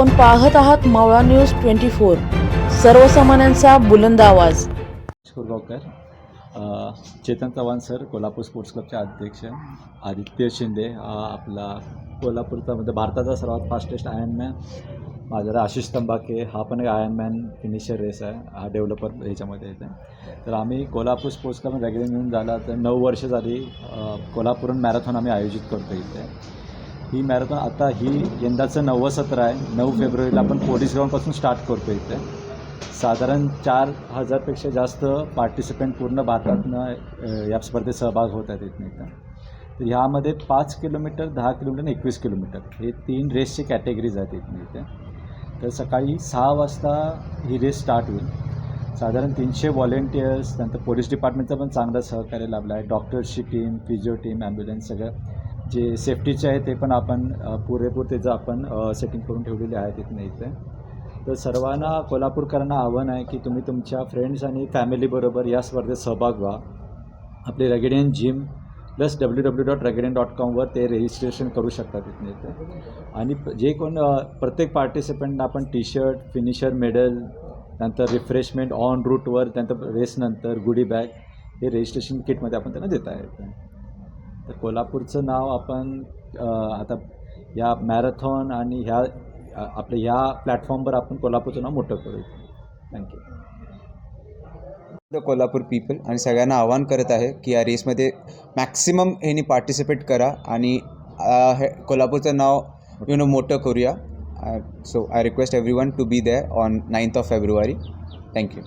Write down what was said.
आपण पाहत आहात मावळा न्यूज ट्वेंटी फोर. सर्वसामान्यांचा बुलंद आवाज. शिरगावकर चेतन चव्हाण सर कोल्हापूर स्पोर्ट्स क्लबचे अध्यक्ष आदित्य शिंदे हा आपला कोल्हापूरचा म्हणजे भारताचा सर्वात फास्टेस्ट आयनमॅन माझा आशिष तंबाके हा पण एक आयनमॅन फिनिशर रेस आहे हा डेव्हलपर ह्याच्यामध्ये येते तर आम्ही कोल्हापूर स्पोर्ट्स क्लब रेग्युलर मिळून झाला तर नऊ वर्ष झाली अ, मॅरेथॉन आम्ही आयोजित करतो इथे. ही मॅरेथॉन आता ही यंदाचं नववं सत्र आहे. नऊ फेब्रुवारीला आपण पोलीस ग्राउंडपासून स्टार्ट करतो इथे. साधारण चार हजारपेक्षा जास्त पार्टिसिपंट पूर्ण भारतातनं या स्पर्धेत सहभाग होत आहेत इथनं इथं. तर ह्यामध्ये पाच किलोमीटर दहा किलोमीटर आणि एकवीस किलोमीटर हे तीन रेसचे कॅटेगरीज आहेत इथनं इथे. तर सकाळी सहा वाजता ही रेस स्टार्ट होईल. साधारण तीनशे व्हॉलेंटियर्स नंतर पोलीस डिपार्टमेंटचं पण चांगलं सहकार्य लाभलं आहे. डॉक्टर्सची टीम फिजिओ टीम ॲम्ब्युलन्स सगळं जे सेफ्टीचे आहे ते पण आपण पुरेपूर त्याचं आपण सेटिंग करून ठेवलेले आहे तिथून इथे. तर सर्वांना कोल्हापूरकरांना आव्हान आहे की तुम्ही तुमच्या फ्रेंड्स आणि फॅमिलीबरोबर या स्पर्धेत सहभाग व्हा. आपले Ragedian gym plus W W dot Ragedian dot कॉमवर ते रजिस्ट्रेशन करू शकतात तिथून इथे. आणि जे कोण प्रत्येक पार्टिसिपंटना आपण टी शर्ट फिनिशर मेडल नंतर रिफ्रेशमेंट ऑन रूटवर त्यानंतर रेसनंतर गुडी बॅग हे रजिस्ट्रेशन किटमध्ये आपण त्यांना देता येतं. तर कोल्हापूरचं नाव आपण आता या मॅरेथॉन आणि ह्या आपल्या ह्या प्लॅटफॉर्मवर आपण कोल्हापूरचं नाव मोठं करू थँक्यू द कोल्हापूर पीपल आणि सगळ्यांना आवाहन करत आहे की या रेसमध्ये मॅक्सिमम ह्यांनी पार्टिसिपेट करा आणि हे कोल्हापूरचं नाव यु नो मोठं करूया. So I request everyone to be there on ninth of February thank you